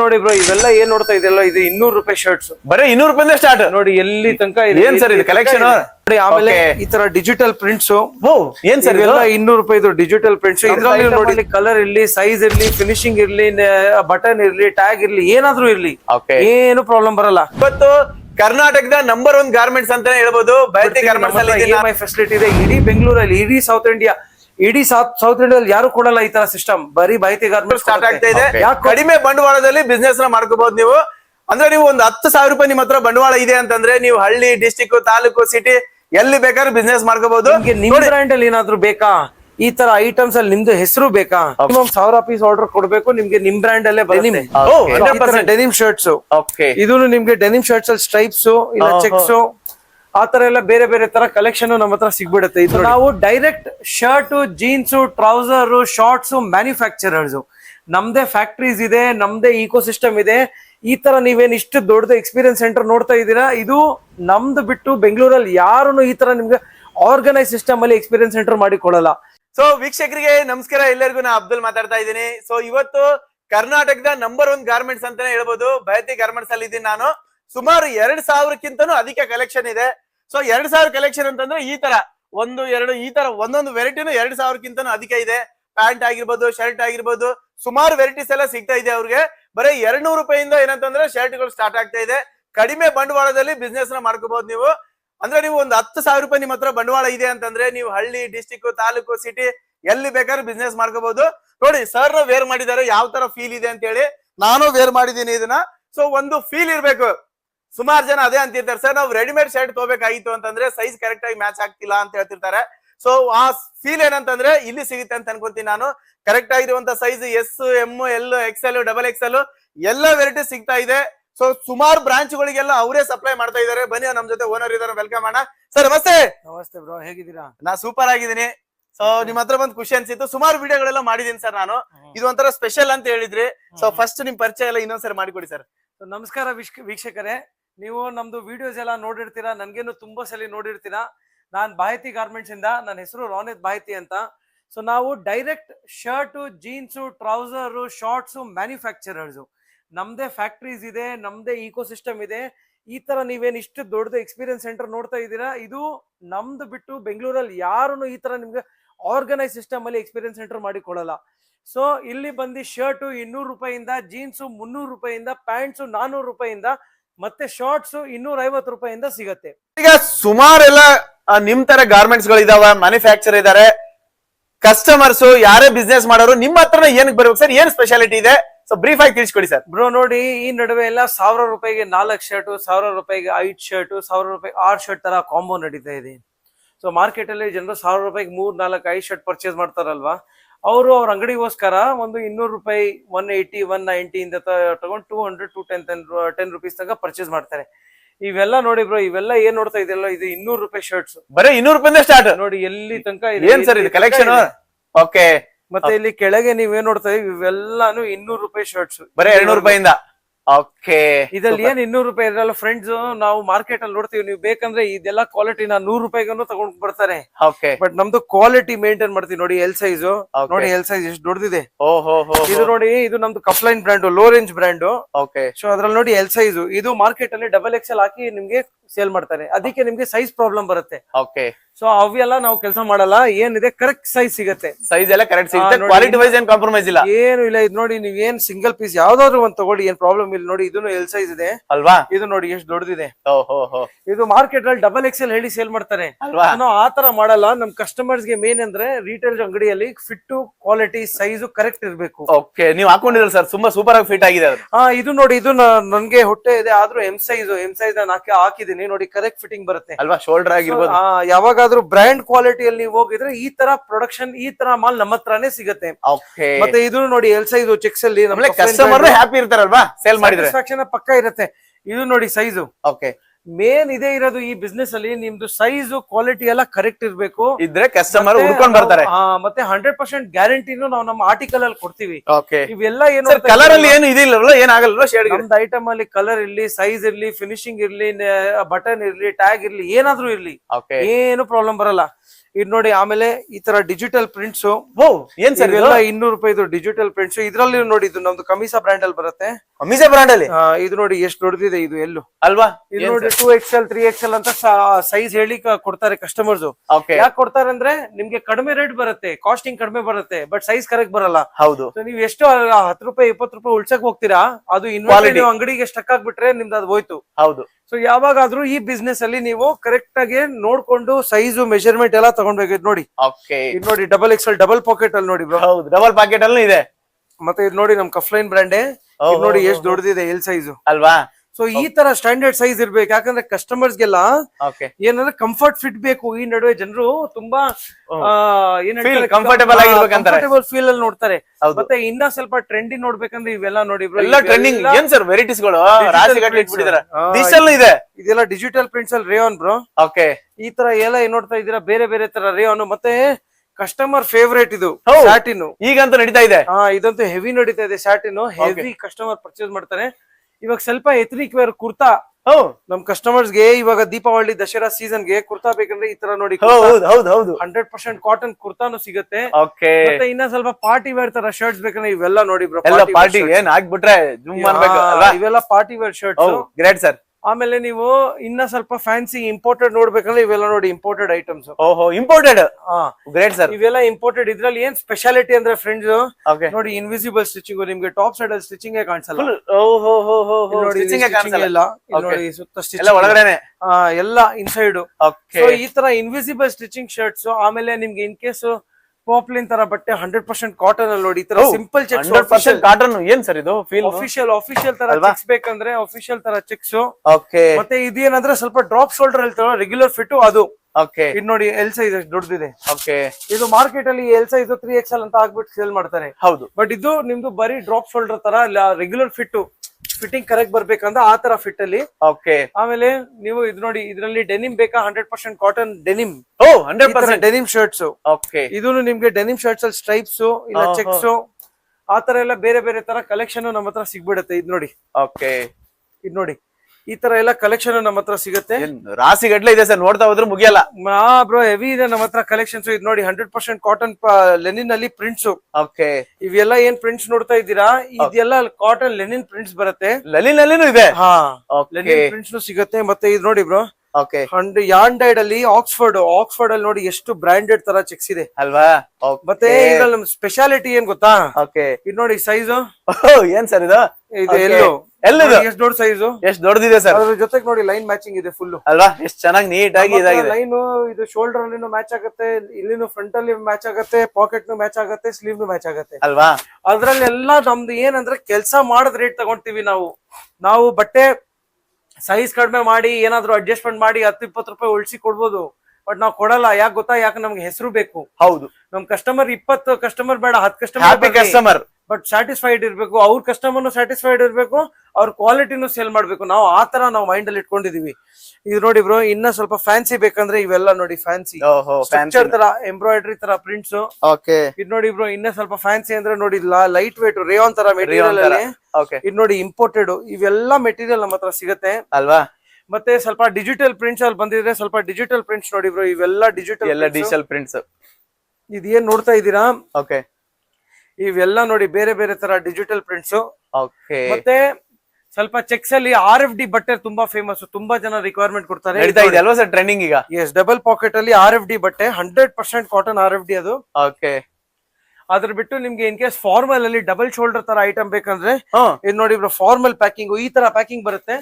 ನೋಡಿ ಬ್ರೋ ಇವೆಲ್ಲ ಏನ್ ನೋಡ್ತಾ ಇದೆಯಲ್ಲ ಇದು ಇನ್ನೂರು ರೂಪಾಯಿ ಶರ್ಟ್ಸ್ ಬರೀ ಇನ್ನೂರು ರೂಪಾಯಿಂದ ಸ್ಟಾರ್ಟ್ ನೋಡಿ ಎಲ್ಲಿ ತನಕ ಏನ್ ಸರ್ ಇದು ಕಲೆಕ್ಷನ್ ನೋಡಿ ಆಮೇಲೆ ಈ ತರ ಡಿಜಿಟಲ್ ಪ್ರಿಂಟ್ಸ್ ಏನ್ ಸರ್ ಎಲ್ಲ ಇನ್ನೂರು ರೂಪಾಯಿ ಡಿಜಿಟಲ್ ಪ್ರಿಂಟ್ಸ್ ಇದ್ರಲ್ಲಿ ನೋಡಿ. ಕಲರ್ ಇರ್ಲಿ ಸೈಜ್ ಇರ್ಲಿ ಫಿನಿಶಿಂಗ್ ಇರ್ಲಿ ಬಟನ್ ಇರ್ಲಿ ಟ್ಯಾಗ್ ಇರ್ಲಿ ಏನಾದ್ರೂ ಇರ್ಲಿ. ಏನು ಪ್ರಾಬ್ಲಮ್ ಬರಲ್ಲ. ಇವತ್ತು ಕರ್ನಾಟಕದ ನಂಬರ್ ಒನ್ ಗಾರ್ಮೆಂಟ್ಸ್ ಅಂತಾನೆ ಹೇಳ್ಬೋದು. ಬಯತಿ ಗಾರ್ಮೆಂಟ್ಸ್ ಅಲ್ಲಿ. ಫೆಸಿಲಿಟಿ ಇದೆ. ಇಡೀ ಬೆಂಗಳೂರಲ್ಲಿ ಇಡೀ ಸೌತ್ ಇಂಡಿಯಾ ಇಡೀ ಸೌತ್ ಸೌತ್ ಇಂಡಿಯಾದಲ್ಲಿ ಯಾರು ಕೊಡಲ್ಲ ಈ ತರ ಸಿಸ್ಟಮ್? ಬರೀ ಬಾಯ್ತಿ ಗಾರ್ಮೆಂಟ್ ಸ್ಟಾರ್ಟ್ ಆಗ್ತಾ ಇದೆ. ಕಡಿಮೆ ಬಂಡವಾಳದಲ್ಲಿ ಬಿಸ್ನೆಸ್ನ ಮಾಡ್ಕೋಬಹುದು ನೀವು. ಅಂದ್ರೆ ನೀವು ಒಂದು ಹತ್ತು ಸಾವಿರ ರೂಪಾಯಿ ನಿಮ್ಮ ಹತ್ರ ಬಂಡವಾಳ ಇದೆ ಅಂತಂದ್ರೆ ನೀವು ಹಳ್ಳಿ ಡಿಸ್ಟಿಕ್ ತಾಲೂಕು ಸಿಟಿ ಎಲ್ಲಿ ಬೇಕಾದ್ರೂ ಬಿಸ್ನೆಸ್ ಮಾಡ್ಕೋಬಹುದು. ನಿಮ್ ಬ್ರ್ಯಾಂಡ್ ಅಲ್ಲಿ ಏನಾದ್ರು ಬೇಕಾ? ಈ ತರ ಐಟಮ್ಸ್ ಅಲ್ಲಿ ನಿಮ್ದು ಹೆಸರು ಬೇಕಾ? ಮಿನಿಮಮ್ ಸಾವಿರ ಪೀಸ್ ಆರ್ಡರ್ ಕೊಡ್ಬೇಕು ನಿಮ್ಗೆ ನಿಮ್ ಬ್ರ್ಯಾಂಡ್ ಅಲ್ಲೇ ಬರುತ್ತೆ. 100%. ಡೆನಿಮ್ ಶರ್ಟ್ಸ್ ಇದು ನಿಮ್ಗೆ ಡೆನಿಮ್ ಶರ್ಟ್ಸ್ ಅಲ್ಲಿ ಸ್ಟ್ರೈಪ್ಸ್ ಇಲ್ಲ ಚೆಕ್ಸ್ ಆ ತರ ಎಲ್ಲ ಬೇರೆ ಬೇರೆ ತರ ಕಲೆಕ್ಷನ್ ನಮ್ಮ ಹತ್ರ ಸಿಗ್ಬಿಡುತ್ತೆ. ಇದು ನಾವು direct shirt jeans trouser shorts manufacturers ನಮ್ದೇ ಫ್ಯಾಕ್ಟ್ರೀಸ್ ಇದೆ ನಮ್ದೇ ಇಕೋ ಸಿಸ್ಟಮ್ ಇದೆ. ಈ ತರ ನೀವೇನ್ ಇಷ್ಟು ದೊಡ್ಡದು ಎಕ್ಸ್ಪೀರಿಯನ್ಸ್ ಸೆಂಟರ್ ನೋಡ್ತಾ ಇದ್ದೀರಾ? ಇದು ನಮ್ದು ಬಿಟ್ಟು ಬೆಂಗಳೂರಲ್ಲಿ ಯಾರು ಈ ತರ ನಿಮ್ಗೆ ಆರ್ಗನೈಸ್ ಸಿಸ್ಟಮ್ ಅಲ್ಲಿ ಎಕ್ಸ್ಪೀರಿಯನ್ಸ್ ಸೆಂಟರ್ ಮಾಡಿ ಕೊಡಲ್ಲ ಸೊ ವೀಕ್ಷಕರಿಗೆ ನಮಸ್ಕಾರ. ಎಲ್ಲರಿಗೂ ನಾ ಅಬ್ದುಲ್ ಮಾತಾಡ್ತಾ ಇದ್ದೀನಿ. ಸೊ ಇವತ್ತು ಕರ್ನಾಟಕದ ನಂಬರ್ ಒನ್ ಗಾರ್ಮೆಂಟ್ಸ್ ಅಂತಾನೆ ಹೇಳ್ಬೋದು. ಭಯತಿ ಗಾರ್ಮೆಂಟ್ಸ್ ಅಲ್ಲಿ ಇದ್ದೀನಿ ನಾನು. ಸುಮಾರು ಎರಡ್ ಸಾವಿರಕ್ಕಿಂತನೂ ಅಧಿಕ ಕಲೆಕ್ಷನ್ ಇದೆ. ಸೊ ಎರಡ್ ಸಾವಿರ ಕಲೆಕ್ಷನ್ ಅಂತಂದ್ರೆ ಈ ತರ ಒಂದು, ಎರಡು, ಈ ತರ ಒಂದೊಂದು ವೆರೈಟಿನೂ ಎರಡ್ ಸಾವಿರಕ್ಕಿಂತನೂ ಅಧಿಕ ಇದೆ. ಪ್ಯಾಂಟ್ ಆಗಿರ್ಬೋದು ಶರ್ಟ್ ಆಗಿರ್ಬೋದು, ಸುಮಾರು ವೆರೈಟೀಸ್ ಎಲ್ಲ ಸಿಗ್ತಾ ಇದೆ ಅವ್ರಿಗೆ. ಬರೀ ಎರಡ್ನೂರು ರೂಪಾಯಿಯಿಂದ ಏನಂತಂದ್ರೆ ಶರ್ಟ್ಗಳು ಸ್ಟಾರ್ಟ್ ಆಗ್ತಾ ಇದೆ. ಕಡಿಮೆ ಬಂಡವಾಳದಲ್ಲಿ ಬಿಸ್ನೆಸ್ನ ಮಾಡ್ಕೋಬಹುದು ನೀವು. ಅಂದ್ರೆ ನೀವು ಒಂದು ಹತ್ತು ಸಾವಿರ ರೂಪಾಯಿ ನಿಮ್ಮ ಹತ್ರ ಬಂಡವಾಳ ಇದೆ ಅಂತಂದ್ರೆ ನೀವು ಹಳ್ಳಿ ಡಿಸ್ಟಿಕ್ ತಾಲೂಕು ಸಿಟಿ ಎಲ್ಲಿ ಬೇಕಾದ್ರೂ ಬಿಸ್ನೆಸ್ ಮಾಡ್ಕೋಬಹುದು ನೋಡಿ ಸರ್ ವೇರ್ ಮಾಡಿದ್ದಾರೆ ಯಾವ ತರ ಫೀಲ್ ಇದೆ ಅಂತ ಹೇಳಿ ನಾನು ವೇರ್ ಮಾಡಿದ್ದೀನಿ ಇದನ್ನ. ಸೊ ಒಂದು ಫೀಲ್ ಇರ್ಬೇಕು. ಸುಮಾರು ಜನ ಅದೇ ಅಂತಿರ್ತಾರೆ. ಸರ್ ನಾವು ರೆಡಿಮೇಡ್ ಶರ್ಟ್ ತಗೋಬೇಕಾಗಿತ್ತು ಅಂತಂದ್ರೆ ಸೈಜ್ ಕರೆಕ್ಟ್ ಆಗಿ ಮ್ಯಾಚ್ ಆಗ್ತಿಲ್ಲ ಅಂತ ಹೇಳ್ತಿರ್ತಾರೆ. ಸೊ ಆ ಫೀಲ್ ಏನಂತಂದ್ರೆ ಇಲ್ಲಿ ಸಿಗುತ್ತೆ ಅಂತ ಅನ್ಕೊಂತೀನಿ ನಾನು. ಕರೆಕ್ಟ್ ಆಗಿರುವಂತ size S M L XL double XL ಎಲ್ಲ ವೆರೈಟಿ ಸಿಗ್ತಾ ಇದೆ. ಸೊ ಸುಮಾರು ಬ್ರಾಂಚ್ ಗಳಿಗೆಲ್ಲ ಅವರೇ ಸಪ್ಲೈ ಮಾಡ್ತಾ ಇದಾರೆ ಬನ್ನಿ ನಮ್ ಜೊತೆ ಓನರ್ ಇದಾರೆ ವೆಲ್ಕಮ್ ಅಣ್ಣ. ಸರ್ ನಮಸ್ತೆ. ನಮಸ್ತೆ ಬ್ರೋ ಹೇಗಿದ್ದೀರಾ? ನಾ ಸೂಪರ್ ಆಗಿದ್ದೀನಿ. ಸೊ ನಿಮ್ ಹತ್ರ ಬಂದ್ ಖುಷಿ ಅನ್ಸಿತ್ತು. ಸುಮಾರು ವಿಡಿಯೋಗಳೆಲ್ಲ ಮಾಡಿದೀನಿ ಸರ್ ನಾನು. ಇದು ಒಂಥರ ಸ್ಪೆಷಲ್ ಅಂತ ಹೇಳಿದ್ರಿ. ಸೊ ಫಸ್ಟ್ ನಿಮ್ ಪರಿಚಯ ಎಲ್ಲ ಇನ್ನೊಂದ್ಸರಿ ಮಾಡಿಕೊಡಿ ಸರ್ ನಮಸ್ಕಾರ ವೀಕ್ಷ- ವೀಕ್ಷಕರೇ. ನೀವು ನಮ್ದು ವಿಡಿಯೋಸ್ ಎಲ್ಲ ನೋಡಿರ್ತೀರಾ, ನನ್ಗೇನು ತುಂಬಾ ಸಲ ನೋಡಿರ್ತೀರಾ, ನಾನ್ ಬಾಹಿತಿ ಗಾರ್ಮೆಂಟ್ಸ್ ಇಂದ ನನ್ನ ಹೆಸರು ರೋನಿತ್ ಬಾಹಿತಿ ಅಂತ. ಸೊ ನಾವು direct shirt jeans trouser shorts manufacturers ನಮ್ದೇ ಫ್ಯಾಕ್ಟ್ರೀಸ್ ಇದೆ ಇಕೋ ಸಿಸ್ಟಮ್ ಇದೆ. ಈ ತರ ನೀವೇನ್ ಇಷ್ಟು ದೊಡ್ಡದು ಎಕ್ಸ್ಪೀರಿಯನ್ಸ್ ಸೆಂಟರ್ ನೋಡ್ತಾ ಇದ್ದೀರಾ? ಇದು ನಮ್ದು ಬಿಟ್ಟು ಬೆಂಗಳೂರಲ್ಲಿ ಯಾರು ಈ ತರ ನಿಮ್ಗೆ ಆರ್ಗನೈಸ್ ಸಿಸ್ಟಮ್ ಅಲ್ಲಿ ಎಕ್ಸ್ಪೀರಿಯನ್ಸ್ ಸೆಂಟರ್ ಮಾಡಿ ಕೊಡಲ್ಲ ಸೊ ಇಲ್ಲಿ ಬಂದು ಶರ್ಟ್ ಇನ್ನೂರು ರೂಪಾಯಿಂದ ಜೀನ್ಸ್ ಮುನ್ನೂರು ರೂಪಾಯಿಂದ ಪ್ಯಾಂಟ್ಸ್ ನಾನ್ನೂರು ರೂಪಾಯಿಂದ ಮತ್ತೆ ಶಾರ್ಟ್ಸ್ ಇನ್ನೂರ ಐವತ್ತು ರೂಪಾಯಿಂದ ಸಿಗತ್ತೆ. ಈಗ ಸುಮಾರೆಲ್ಲ ನಿಮ್ ತರ ಗಾರ್ಮೆಂಟ್ಸ್ಗಳು ಇದಾವ ಮ್ಯಾನುಫ್ಯಾಕ್ಚರ್ ಇದಾರೆ ಕಸ್ಟಮರ್ಸ್ ಯಾರೇ ಬಿಸ್ನೆಸ್ ಮಾಡೋರು ನಿಮ್ಮ ಹತ್ರ ಏನಕ್ಕೆ ಬರ್ಬೇಕು ಸರ್? ಏನ್ ಸ್ಪೆಷಾಲಿಟಿ ಇದೆ? ಸೊ ಬ್ರೀಫ್ ಆಗಿ ತಿಳಿಸ್ಕೊಡಿ ಸರ್. ಬ್ರೋ ನೋಡಿ ಈ ನಡುವೆ ಎಲ್ಲ ಸಾವಿರ ರೂಪಾಯಿಗೆ ನಾಲ್ಕು ಶರ್ಟ್ ಸಾವಿರ ರೂಪಾಯಿಗೆ ಐದು ಶರ್ಟ್ ಸಾವಿರ ರೂಪಾಯಿ ಆರು ಶರ್ಟ್ ತರ ಕಾಂಬೋ ನಡೀತಾ ಇದೆ. ಸೊ ಮಾರ್ಕೆಟ್ ಅಲ್ಲಿ ಜನರು ಸಾವಿರ ರೂಪಾಯಿಗೆ ಮೂರ್ ನಾಲ್ಕು ಐದು ಶರ್ಟ್ ಪರ್ಚೇಸ್ ಮಾಡ್ತಾರಲ್ವಾ? ಅವರು ಅವ್ರ ಅಂಗಡಿಗೋಸ್ಕರ ಒಂದು ಇನ್ನೂರು ರೂಪಾಯಿ ಒನ್ ಏಯ್ಟಿ ಒನ್ ನೈಂಟಿ ಇಂದ ತಗೊಂಡು two hundred to ten ten ten rupees ತನಕ ಪರ್ಚೇಸ್ ಮಾಡ್ತಾರೆ. ಇವೆಲ್ಲ ನೋಡಿ ಬ್ರೋ ಇವೆಲ್ಲ ಏನ್ ನೋಡ್ತಾ ಇದೆಯಲ್ಲ ಇದು ಇನ್ನೂರು ರೂಪಾಯಿ ಶರ್ಟ್ಸ್ ಬರೀ ಇನ್ನೂರು ರೂಪಾಯಿಂದ ಸ್ಟಾರ್ಟ್ ನೋಡಿ ಎಲ್ಲಿ ತನಕ ಏನ್ ಸರ್ ಇದು ಕಲೆಕ್ಷನ್ ಓಕೆ ಮತ್ತೆ ಇಲ್ಲಿ ಕೆಳಗೆ ನೀವೇನ್ ನೋಡ್ತಾ ಇದೀವಿ ಇವೆಲ್ಲಾನು ಇನ್ನೂರು ರೂಪಾಯಿ ಶರ್ಟ್ಸ್ ಬರೀ ಎರಡ್ನೂರು ರೂಪಾಯಿಂದ. ಓಕೆ ಇದ್ರಲ್ಲಿ ಏನ್ ಇನ್ನೂರು ರೂಪಾಯಿ ಇದ್ರಲ್ಲ ಫ್ರೆಂಡ್ಸ್ ನಾವು ಮಾರ್ಕೆಟ್ ಅಲ್ಲಿ ನೋಡ್ತೀವಿ ನೀವು ಬೇಕಂದ್ರೆ ಇದೆಲ್ಲ ಕ್ವಾಲಿಟಿ ನಾ ನೂರು ರೂಪಾಯಿಗೂ ತಗೊಂಡ್ ಬರ್ತಾರೆ. ಓಕೆ ಬಟ್ ನಮ್ದು ಕ್ವಾಲಿಟಿ ಮೇಂಟೈನ್ ಮಾಡ್ತೀವಿ ನೋಡಿ ಎಲ್ ಸೈಜ್ ನೋಡಿ ಎಲ್ ಸೈಜ್ ಎಷ್ಟು ದೊಡ್ಡದಿದೆ ಇದು ನೋಡಿ ಇದು ನಮ್ದು cuffline brand low range brand okay so ಅದ್ರಲ್ಲಿ ನೋಡಿ ಎಲ್ ಸೈಜ್ ಇದು ಮಾರ್ಕೆಟ್ ಅಲ್ಲಿ ಡಬಲ್ ಎಕ್ಸೆಲ್ ಹಾಕಿ ನಿಮ್ಗೆ ಸೇಲ್ ಮಾಡ್ತಾರೆ. ಅದಕ್ಕೆ ನಿಮ್ಗೆ ಸೈಜ್ ಪ್ರಾಬ್ಲಮ್ ಬರುತ್ತೆ. ಓಕೆ ಸೊ ಅವೆಲ್ಲ ನಾವು ಕೆಲಸ ಮಾಡಲ್ಲ. ಏನಿದೆ ಕರೆಕ್ಟ್ ಸೈಜ್ ಸಿಗುತ್ತೆ. ಸೈಜ್ ಎಲ್ಲ ಕರೆಕ್ಟ್ ಸಿಗುತ್ತೆ. ಕ್ವಾಲಿಟಿ ವೈಸ್ ಏನ್ ಕಾಂಪ್ರಮೈಸ್ ಇಲ್ಲ. ಏನು ಇಲ್ಲ. ಇದು ನೋಡಿ ನೀವ್ ಏನ್ ಸಿಂಗಲ್ ಪೀಸ್ ಯಾವ್ದಾದ್ರು ಒಂದ್ ತಗೊಳ್ಳಿ ಏನ್ ಪ್ರಾಬ್ಲಮ್ ಇಲ್ಲ. ನೋಡಿ ಇದನ್ನು ಎಲ್ ಸೈಜ್ ಇದೆ. ಅಲ್ವಾ? ಇದು ನೋಡಿ ಎಷ್ಟು ದೊಡ್ಡದಿದೆ ಇದು ಮಾರ್ಕೆಟ್ ಅಲ್ಲಿ ಡಬಲ್ ಎಕ್ಸೆಲ್ ಹೇಳಿ ಸೇಲ್ ಮಾಡ್ತಾರೆ. ಅಲ್ವಾ? ನಾವು ಆ ತರ ಮಾಡಲ್ಲ. ನಮ್ ಕಸ್ಟಮರ್ಸ್ಗೆ ಮೇನ್ ಅಂದ್ರೆ ರಿಟೇಲ್ ಅಂಗಡಿಯಲ್ಲಿ ಫಿಟ್ ಕ್ವಾಲಿಟಿ ಸೈಜ್ ಕರೆಕ್ಟ್ ಇರ್ಬೇಕು. ಓಕೆ ನೀವು ಹಾಕೊಂಡಿರಲ್ಲ ಸರ್ ತುಂಬಾ ಸೂಪರ್ ಆಗಿ ಫಿಟ್ ಆಗಿದೆ ಹಾ ಇದು ನೋಡಿ ಇದು ನನ್ಗೆ ಹೊಟ್ಟೆ ಇದೆ. ಆದ್ರೂ ಎಂ ಸೈಜ್ ಎಂ ಸೈಜ್ ನಾನು ಹಾಕಿ ಹಾಕಿದೀನಿ ನೋಡಿ ಕರೆಕ್ಟ್ ಫಿಟ್ಟಿಂಗ್ ಬರುತ್ತೆ. ಅಲ್ವಾ? ಶೋಲ್ಡರ್ ಆಗಿರ್ಬೋದು. ಯಾವಾಗಾದ್ರೂ ಬ್ರ್ಯಾಂಡ್ ಕ್ವಾಲಿಟಿಯಲ್ಲಿ ನೀವು ಹೋಗಿದ್ರೆ ಈ ತರ ಪ್ರೊಡಕ್ಷನ್ ಈ ತರ ಮಾಲ್ ನಮ್ಮ ಹತ್ರನೇ ಸಿಗುತ್ತೆ. ಮತ್ತೆ ಇದು ನೋಡಿ ಎಲ್ ಸೈಜ್ ಚೆಕ್ಸ್ ಅಲ್ಲಿ ಕಸ್ಟಮರ್ ಹ್ಯಾಪಿ ಇರ್ತಾರಲ್ವಾ? ಸೇಲ್ ಮಾಡಿದ್ರೆ? ಸ್ಯಾಟಿಸ್ಫ್ಯಾಕ್ಷನ್ ಪಕ್ಕ ಇರುತ್ತೆ. ಇದು ನೋಡಿ ಸೈಜು ಓಕೆ ಮೇನ್ ಇದೇ ಇರೋದು ಈ ಬಿಸ್ನೆಸ್ ಅಲ್ಲಿ ನಿಮ್ದು ಸೈಜ್ ಕ್ವಾಲಿಟಿ ಎಲ್ಲ ಕರೆಕ್ಟ್ ಇರ್ಬೇಕು. ಇದ್ರೆ ಕಸ್ಟಮರ್ ಹುಡ್ಕೊಂಡ್ ಬರ್ತಾರೆ. ಮತ್ತೆ ಹಂಡ್ರೆಡ್ ಪರ್ಸೆಂಟ್ ಗ್ಯಾರಂಟಿನೂ ನಾವು ನಮ್ಮ ಆರ್ಟಿಕಲ್ ಅಲ್ಲಿ ಕೊಡ್ತೀವಿ. ಇವೆಲ್ಲ ಏನು ಕಲರ್ ಅಲ್ಲಿ ಏನು ಇದಿಲ್ಲ ಏನಾಗಲ್ಲ ನಮ್ದು ಐಟಮ್ ಅಲ್ಲಿ ಕಲರ್ ಇರ್ಲಿ ಸೈಜ್ ಇರ್ಲಿ ಫಿನಿಶಿಂಗ್ ಇರ್ಲಿ ಬಟನ್ ಇರ್ಲಿ ಟ್ಯಾಗ್ ಇರ್ಲಿ ಏನಾದ್ರೂ ಇರ್ಲಿ. ಏನು ಪ್ರಾಬ್ಲಮ್ ಬರಲ್ಲ. ಇದು ನೋಡಿ ಆಮೇಲೆ ಈ ತರ ಡಿಜಿಟಲ್ ಪ್ರಿಂಟ್ಸ್ ಏನ್ ಸರ್ ಇವೆಲ್ಲ ಇನ್ನೂರು ರೂಪಾಯಿದು ಡಿಜಿಟಲ್ ಪ್ರಿಂಟ್ಸ್ ಇದ್ರಲ್ಲಿ ನೋಡಿ ಇದು ನಮ್ದು ಕಮಿಸಾ ಬ್ರ್ಯಾಂಡ್ ಅಲ್ಲಿ ಬರುತ್ತೆ. ಅಮಿಸೆ ಬ್ರಾಂಡ್ ಅಲ್ಲಿ? ಇದು ನೋಡಿ ಎಷ್ಟು ದೊಡ್ಡದಿದೆ ಇದು ಎಲ್ಲೂ. ಅಲ್ವಾ? ಇದು ನೋಡಿ ಟೂ ಎಲ್ ತ್ರೀ ಎಕ್ಸೆಲ್ ಅಂತ ಸೈಜ್ ಹೇಳಿ ಕೊಡ್ತಾರೆ ಕಸ್ಟಮರ್ಸ್ ಯಾಕೆ ಕೊಡ್ತಾರೆ ಅಂದ್ರೆ ನಿಮ್ಗೆ ಕಡಿಮೆ ರೇಟ್ ಬರುತ್ತೆ ಕಾಸ್ಟಿಂಗ್ ಕಡಿಮೆ ಬರುತ್ತೆ ಬಟ್ ಸೈಜ್ ಕರೆಕ್ಟ್ ಬರಲ್ಲ. ಹೌದು. ನೀವು ಎಷ್ಟು ಹತ್ತು ರೂಪಾಯಿ ಇಪ್ಪತ್ತು ರೂಪಾಯಿ ಉಳ್ಸಕ್ ಹೋಗ್ತೀರಾ ಅದು ಇನ್ವಾಲ್ವ್ ನೀವು ಅಂಗಡಿಗೆ ಸ್ಟಕ್ ಆಗ್ಬಿಟ್ರೆ ನಿಮ್ದು ಅದು ಹೋಯ್ತು. ಹೌದು. ಸೊ ಯಾವಾಗಾದ್ರೂ ಈ ಬಿಸ್ನೆಸ್ ಅಲ್ಲಿ ನೀವು ಕರೆಕ್ಟ್ ಆಗಿ ನೋಡ್ಕೊಂಡು ಸೈಜು ಮೆಜರ್ಮೆಂಟ್ ಎಲ್ಲ ತಗೊಂಡ್ಬೇಕು ಇದು ನೋಡಿ. ಓಕೆ ಇದು ನೋಡಿ ಡಬಲ್ ಎಕ್ಸೆಲ್ ಡಬಲ್ ಪಾಕೆಟ್ ಅಲ್ಲಿ ನೋಡಿ ಬ್ರೋ ಹೌದು ಡಬಲ್ ಪಾಕೆಟ್ ಅಲ್ಲೂ ಇದೆ. ಮತ್ತೆ ಇದು ನೋಡಿ ನಮ್ ಕಫ್ಲೈನ್ ಬ್ರ್ಯಾಂಡೇ ಓ, ನೋಡಿ ಎಷ್ಟು ದೊಡ್ಡದಿದೆ ಎಲ್ ಸೈಜು ಅಲ್ವಾ? ಸೊ ಈ ತರ ಸ್ಟ್ಯಾಂಡರ್ಡ್ ಸೈಜ್ ಇರ್ಬೇಕು. ಯಾಕಂದ್ರೆ ಕಸ್ಟಮರ್ಸ್ ಗೆಲ್ಲ ಏನಂದ್ರೆ ಕಂಫರ್ಟ್ ಫಿಟ್ ಬೇಕು. ಈ ನಡುವೆ ಜನರು ತುಂಬಾ comfortable ಆ, ಆಗಿರ್ಬೇಕಂತಾರೆ. ಅಲ್ಲಿ ನೋಡ್ತಾರೆ. ಮತ್ತೆ ಇನ್ನ ಸ್ವಲ್ಪ ಟ್ರೆಂಡಿ ನೋಡ್ಬೇಕಂದ್ರೆ ಇವೆಲ್ಲ ನೋಡಿ bro, ಎಲ್ಲ ಟ್ರೆಂಡಿಂಗ್ ಏನ್ ಸರ್ ವೆರೈಟೀಸ್ಗಳು. ಡಿಜಿಟಲ್ ಇದೆ. ಇದೆಲ್ಲ ಡಿಜಿಟಲ್ ಪ್ರಿಂಟ್ಸ್ ಅಲ್ಲಿ ರೇಯಾನ್ ಬ್ರೋ ಓಕೆ ಈ ತರ ಎಲ್ಲ ಏನ್ ನೋಡ್ತಾ ಇದೀರಾ ಬೇರೆ ಬೇರೆ ತರ ರೇಯಾನ್ ಮತ್ತೆ ಕಸ್ಟಮರ್ ಫೇವರೇಟ್ ಇದು. ಸ್ಯಾಟಿನ್ ಈಗಂತೂ ನಡೀತಾ ಇದೆ. ಇದಂತೂ ಹೆವಿ ನಡೀತಾ ಇದೆ ಸ್ಯಾಟಿನ್ ಹೆವಿ ಕಸ್ಟಮರ್ ಪರ್ಚೇಸ್ ಮಾಡ್ತಾರೆ. ಇವಾಗ ಸ್ವಲ್ಪ ಎತ್ರಿಕ್ ವೇರ್ ಕುರ್ತಾ ನಮ್ ಕಸ್ಟಮರ್ಸ್ಗೆ ಇವಾಗ ದೀಪಾವಳಿ ದಸರಾ ಸೀಸನ್ಗೆ ಕುರ್ತಾ ಬೇಕಂದ್ರೆ ಈ ತರ ನೋಡಿ ಹೌದು ಹೌದು ಹೌದು. ಹಂಡ್ರೆಡ್ ಪರ್ಸೆಂಟ್ ಕಾಟನ್ ಕುರ್ತಾನು ಸಿಗುತ್ತೆ. ಮತ್ತೆ ಇನ್ನ ಸ್ವಲ್ಪ ಪಾರ್ಟಿ ವೇರ್ ತರ ಶರ್ಟ್ಸ್ ಬೇಕಂದ್ರೆ ಇವೆಲ್ಲ ನೋಡಿ ಬ್ರೋ ಪಾರ್ಟಿಗೆ ಏನ್ ಹಾಕ್ಬಿಟ್ರೆ ಇವೆಲ್ಲ party wear shirt great sir ಆಮೇಲೆ ನೀವು ಇನ್ನ ಸ್ವಲ್ಪ ಫ್ಯಾನ್ಸಿ ಇಂಪೋರ್ಟೆಡ್ ನೋಡ್ಬೇಕಂದ್ರೆ ಇವೆಲ್ಲ ನೋಡಿ ಇಂಪೋರ್ಟೆಡ್ ಐಟಮ್ಸ್ ಓಹೋ ಇಂಪೋರ್ಟೆಡ್ ಗ್ರೇಟ್ ಸರ್ ಇವೆಲ್ಲ ಇಂಪೋರ್ಟೆಡ್ ಇದ್ರಲ್ಲಿ ಏನ್ ಸ್ಪೆಷಾಲಿಟಿ ಅಂದ್ರೆ ಫ್ರೆಂಡ್ಸ್ ನೋಡಿ ಇನ್ವಿಸಿಬಲ್ ಸ್ಟಿಚಿಂಗ್ ನಿಮ್ಗೆ ಟಾಪ್ ಸೈಡ್ ಅಲ್ಲಿ ಸ್ಟಿಚಿಂಗ್ ಕಾಣಿಸಲ್ಲ. ನೋಡಿ ಸುತ್ತ ಎಲ್ಲ ಸ್ಟಿಚಿಂಗ್ ಒಳಗಡೆನೆ? ಎಲ್ಲ ಇನ್ಸೈಡ್ ಈ ತರ ಇನ್ವಿಸಿಬಲ್ ಸ್ಟಿಚಿಂಗ್ ಶರ್ಟ್ಸ್ ಆಮೇಲೆ ನಿಮ್ಗೆ ಇನ್ ಕೇಸ್ ಪಾಪ್ಲಿನ್ ತರ ಬಟ್ಟೆ ಹಂಡ್ರೆಡ್ ಪರ್ಸೆಂಟ್ ಕಾಟನ್ ಅಲ್ಲಿ ನೋಡಿ ಈ ತರ simple checks hundred percent cotton ಏನ್ ಸರ್ ಇದು? ಫೀಲ್ ಅಫಿಷಿಯಲ್ ಅಫಿಷಿಯಲ್ ತರ? ಚೆಕ್ಸ್ ಬೇಕಂದ್ರೆ ಅಫಿಷಿಯಲ್ ತರ ಚೆಕ್ಸ್ ಓಕೆ ಮತ್ತೆ ಇದೇನಂದ್ರೆ ಸ್ವಲ್ಪ ಡ್ರಾಪ್ ಶೋಲ್ಡರ್ ಹೇಳ್ತಾರ ರೆಗ್ಯುಲರ್ ಫಿಟ್ ಅದು. ಓಕೆ ಇದು ನೋಡಿ ಎಲ್ ಸೈಜ್ ದೊಡ್ಡದಿದೆ. ಓಕೆ ಇದು ಮಾರ್ಕೆಟ್ ಅಲ್ಲಿ ಎಲ್ ಸೈಜ್ ತ್ರೀ ಎಕ್ಸ್ ಅಂತ ಹಾಕ್ಬಿಟ್ಟು ಸೇಲ್ ಮಾಡ್ತಾರೆ. ಹೌದು. ಬಟ್ ಇದು ನಿಮ್ದು ಬರೀ ಡ್ರಾಪ್ ಶೋಲ್ಡರ್ ತರ ರೆಗ್ಯುಲರ್ ಫಿಟ್ ಫಿಟ್ಟಿಂಗ್ ಕರೆಕ್ಟ್ ಬರ್ಬೇಕಂದ್ರೆ ಆ ತರ ಫಿಟ್ ಅಲ್ಲಿ. ಓಕೆ ಆಮೇಲೆ ನೀವು ಇದು ನೋಡಿ ಇದರಲ್ಲಿ ಡೆನಿಮ್ ಬೇಕಾ? Hundred percent cotton denim oh hundred percent denim shirts okay ಇದು ನಿಮ್ಗೆ ಡೆನಿಮ್ ಶರ್ಟ್ಸ್ ಅಲ್ಲಿ ಸ್ಟ್ರೈಪ್ಸ್ ಇಲ್ಲ. ಚೆಕ್ಸ್ ಆ ತರ ಎಲ್ಲ ಬೇರೆ ಬೇರೆ ತರ ಕಲೆಕ್ಷನ್ ನಮ್ಮ ಹತ್ರ ಸಿಗ್ಬಿಡುತ್ತೆ. ಇದ್ ನೋಡಿ. ಓಕೆ ಇದ್ ನೋಡಿ. ಈ ತರ ಎಲ್ಲ ಕಲೆಕ್ಷನ್ ನಮ್ಮ ಹತ್ರ ಸಿಗುತ್ತೆ. ರಾಸಿ ಗಡ್ಲೆ ಇದೆ ಸರ್ ನೋಡ್ತಾ ಹೋದ್ರೆ ಮುಗಿಯಲ್ಲ. ಬ್ರೋ ಹೆವಿ ಇದೆ ನಮ್ಮ ಹತ್ರ ಕಲೆಕ್ಷನ್ಸ್ ಇದು ನೋಡಿ ಹಂಡ್ರೆಡ್ ಪರ್ಸೆಂಟ್ ಕಾಟನ್ ಲೆನಿನ್ ಅಲ್ಲಿ ಪ್ರಿಂಟ್ಸ್ ಓಕೆ ಇವೆಲ್ಲ ಏನ್ ಪ್ರಿಂಟ್ಸ್ ನೋಡ್ತಾ ಇದ್ದೀರಾ? ಇದೆಲ್ಲ ಕಾಟನ್ ಲೆನಿನ್ ಪ್ರಿಂಟ್ಸ್ ಬರುತ್ತೆ. ಲೆನಿನ್ ಅಲ್ಲಿನೂ ಇದೆ? ಹಾ ಲೆನಿನ್ ಪ್ರಿಂಟ್ಸ್ ಸಿಗುತ್ತೆ. ಮತ್ತೆ ಇದು ನೋಡಿ ಬ್ರೋ ಓಕೆ ಅಂಡ್ ಯಾಂಡೈಡ್ ಅಲ್ಲಿ ಆಕ್ಸ್ಫರ್ಡ್ ಆಕ್ಸ್ಫರ್ಡ್ ಅಲ್ಲಿ ನೋಡಿ ಎಷ್ಟು ಬ್ರಾಂಡೆಡ್ ತರ ಚೆಕ್ಸ್ ಇದೆ. ಅಲ್ವಾ? ಮತ್ತೆ ಇದ್ರಲ್ಲಿ ಸ್ಪೆಷಾಲಿಟಿ ಏನ್ ಗೊತ್ತಾ? ಓಕೆ ಇದು ನೋಡಿ ಸೈಜ್ ಏನ್ ಸರ್ ಇದು? ಇದು. ಎಲ್ಲೋ. ಎಲ್ಲಿದು? ಎಷ್ಟು ದೊಡ್ಡ ಸೈಜ್ ಎಷ್ಟ್ ದೊಡ್ಡದಿದೆ ಸರ್? ಅದ್ರ ಜೊತೆಗೆ ನೋಡಿ ಲೈನ್ ಮ್ಯಾಚಿಂಗ್ ಇದೆ ಫುಲ್ ಅಲ್ವಾ? ಎಷ್ಟ್ ಚೆನ್ನಾಗಿ ನೀಟ್ ಆಗಿ ಇದಾಗಿದೆ. ಲೈನ್ ಇದು ಶೋಲ್ಡರ್ ಅಲ್ಲಿನೂ ಮ್ಯಾಚ್ ಆಗುತ್ತೆ ಇಲ್ಲಿನೂ ಫ್ರಂಟ್ ಅಲ್ಲಿ ಮ್ಯಾಚ್ ಆಗುತ್ತೆ ಪಾಕೆಟ್ ನು ಮ್ಯಾಚ್ ಆಗುತ್ತೆ ಸ್ಲೀವ್ ನು ಮ್ಯಾಚ್ ಆಗುತ್ತೆ. ಅಲ್ವಾ? ಅದ್ರಲ್ಲೆಲ್ಲ ನಮ್ದು ಏನಂದ್ರೆ ಕೆಲಸ ಮಾಡದ್ ರೇಟ್ ತಗೊಂತೀವಿ ನಾವು. ನಾವು ಬಟ್ಟೆ ಸೈಜ್ ಕಡಿಮೆ ಮಾಡಿ ಏನಾದ್ರು ಅಡ್ಜಸ್ಟ್ಮೆಂಟ್ ಮಾಡಿ ಹತ್ತು ಇಪ್ಪತ್ತು ರೂಪಾಯಿ ಉಳಿಸಿ ಕೊಡ್ಬೋದು. ಬಟ್ ನಾವು ಕೊಡಲ್ಲ. ಯಾಕೆ ಗೊತ್ತಾ? ಯಾಕೆ ನಮ್ಗೆ ಹೆಸರು ಬೇಕು? ಹೌದು. ನಮ್ ಕಸ್ಟಮರ್ ಇಪ್ಪತ್ತು ಕಸ್ಟಮರ್ ಬೇಡ ಹತ್ತು ಕಸ್ಟಮರ್ ಕಸ್ಟಮರ್ ಬಟ್ ಸ್ಯಾಟಿಸ್ಫೈಡ್ ಇರ್ಬೇಕು. ಅವ್ರ ಕಸ್ಟಮರ್ ಸ್ಯಾಟಿಸ್ಫೈಡ್ ಇರ್ಬೇಕು. ಅವ್ರ ಕ್ವಾಲಿಟಿನೂ ಸೇಲ್ ಮಾಡ್ಬೇಕು. ನಾವು ಆ ತರ ನಾವು ಮೈಂಡ್ ಅಲ್ಲಿ ಇಟ್ಕೊಂಡಿದೀವಿ. ಇದು ನೋಡಿ ಬ್ರೋ ಇನ್ನ ಸ್ವಲ್ಪ ಫ್ಯಾನ್ಸಿ ಬೇಕಂದ್ರೆ ಇವೆಲ್ಲ ನೋಡಿ ಫ್ಯಾನ್ಸಿ ತರ ಎಂಬ್ರಾಯ್ಡ್ರಿ ತರ ಪ್ರಿಂಟ್ಸ್ ಇದು ನೋಡಿ ಬ್ರೋ ಇನ್ನ ಸ್ವಲ್ಪ ಫ್ಯಾನ್ಸಿ ಅಂದ್ರೆ ನೋಡಿ ಲೈಟ್ ವೇಟ್ ರೇಯಾನ್ ತರ ಮೆಟೀರಿಯಲ್. ಅಲ್ಲಿ. ಇದು ನೋಡಿ ಇಂಪೋರ್ಟೆಡ್ ಇವೆಲ್ಲ ಮೆಟೀರಿಯಲ್ ನಮ್ಮ ಹತ್ರ ಸಿಗುತ್ತೆ. ಅಲ್ವಾ? ಮತ್ತೆ ಸ್ವಲ್ಪ ಡಿಜಿಟಲ್ ಪ್ರಿಂಟ್ಸ್ ಅಲ್ಲಿ ಬಂದಿದ್ರೆ ಸ್ವಲ್ಪ ಡಿಜಿಟಲ್ ಪ್ರಿಂಟ್ಸ್ ನೋಡಿ ಬ್ರೋ ಇವೆಲ್ಲ ಡಿಜಿಟಲ್ ಎಲ್ಲ ಡಿಜಿಟಲ್ ಪ್ರಿಂಟ್ಸ್ ಇದೇನ್ ನೋಡ್ತಾ ಇದೀರಾ ಓಕೆ ಇವೆಲ್ಲ ನೋಡಿ ಬೇರೆ ಬೇರೆ ತರ ಡಿಜಿಟಲ್ ಪ್ರಿಂಟ್ಸ್ ಓಕೆ ಮತ್ತೆ ಸ್ವಲ್ಪ ಚೆಕ್ಸ್ ಅಲ್ಲಿ ಆರ್ ಎಫ್ ಡಿ ಬಟ್ಟೆ ತುಂಬಾ ಫೇಮಸ್ ತುಂಬಾ ಜನ ರಿಕ್ವೈರ್ಮೆಂಟ್ ಕೊಡ್ತಾರೆ. ನಡೀತಾ ಇದೆ ಅಲ್ವಾ ಸರ್ ಟ್ರೆಂಡಿಂಗ್ ಈಗ? ಎಸ್ ಡಬಲ್ ಪಾಕೆಟ್ ಅಲ್ಲಿ ಆರ್ ಎಫ್ ಡಿ ಬಟ್ಟೆ hundred percent cotton R F D ಅದು. ಓಕೆ ಅದ್ರ ಬಿಟ್ಟು ನಿಮ್ಗೆ ಇನ್ ಕೇಸ್ ಫಾರ್ಮಲ್ ಅಲ್ಲಿ ಡಬಲ್ ಶೋಲ್ಡರ್ ತರ ಐಟಮ್ ಬೇಕಂದ್ರೆ ಇದು ನೋಡಿ ಬ್ರೋ ಫಾರ್ಮಲ್ ಪ್ಯಾಕಿಂಗ್ ಈ ತರ ಪ್ಯಾಕಿಂಗ್ ಬರುತ್ತೆ.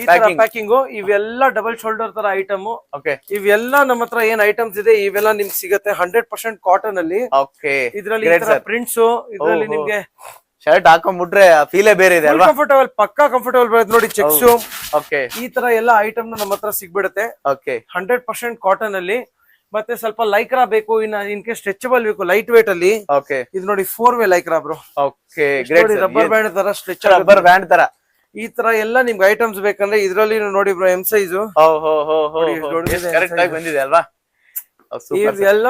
ಈ ತರ. ಪ್ಯಾಕಿಂಗ್ ಇವೆಲ್ಲ ಡಬಲ್ ಶೋಲ್ಡರ್ ತರ ಐಟಮ್ ಓಕೆ ಇವೆಲ್ಲ ನಮ್ಮ ಹತ್ರ ಏನ್ ಐಟಮ್ಸ್ ಇದೆ ಇವೆಲ್ಲ ನಿಮ್ಗೆ ಸಿಗುತ್ತೆ ಹಂಡ್ರೆಡ್ ಪರ್ಸೆಂಟ್ ಕಾಟನ್ ಅಲ್ಲಿ. ಇದ್ರಲ್ಲಿ ಪ್ರಿಂಟ್ಸ್ ಇದ್ರಲ್ಲಿ. ನಿಮ್ಗೆ ಶರ್ಟ್ ಹಾಕೊಂಡ್ಬಿಟ್ರೆ ಫೀಲೇ ಬೇರೆ ಇದೆ ಅಲ್ವಾ? ಕಂಫರ್ಟಬಲ್ ಪಕ್ಕಾ ಕಂಫರ್ಟಬಲ್ ಬರುತ್ತೆ ನೋಡಿ ಚೆಕ್ಸ್ ಓಕೆ ಈ ತರ ಎಲ್ಲ ಐಟಮ್ ನಮ್ಮ ಹತ್ರ ಸಿಗ್ಬಿಡುತ್ತೆ. ಓಕೆ ಹಂಡ್ರೆಡ್ ಪರ್ಸೆಂಟ್ ಕಾಟನ್ ಅಲ್ಲಿ. ಮತ್ತೆ ಸ್ವಲ್ಪ ಲೈಕ್ರಾ ಬೇಕು ಇನ್ನ ಇನ್ ಕೇಸ್ ಸ್ಟ್ರೆಚಬಲ್ ಬೇಕು ಲೈಟ್ ವೇಟ್ ಅಲ್ಲಿ. ಓಕೆ ಇದು ನೋಡಿ four way Lycra bro okay great rubber band ತರ ಸ್ಟ್ರೆಚ್ ರಬ್ಬರ್ ಬ್ಯಾಂಡ್ ತರ. ಈ ತರ ಎಲ್ಲ ನಿಮ್ಗೆ ಐಟಮ್ಸ್ ಬೇಕಂದ್ರೆ ಇದ್ರಲ್ಲಿ ನೋಡಿ ಬ್ರೋ ಎಂ ಸೈಜ್ ಕರೆಕ್ಟ್ ಆಗಿ ಬಂದಿದೆ ಅಲ್ವಾ?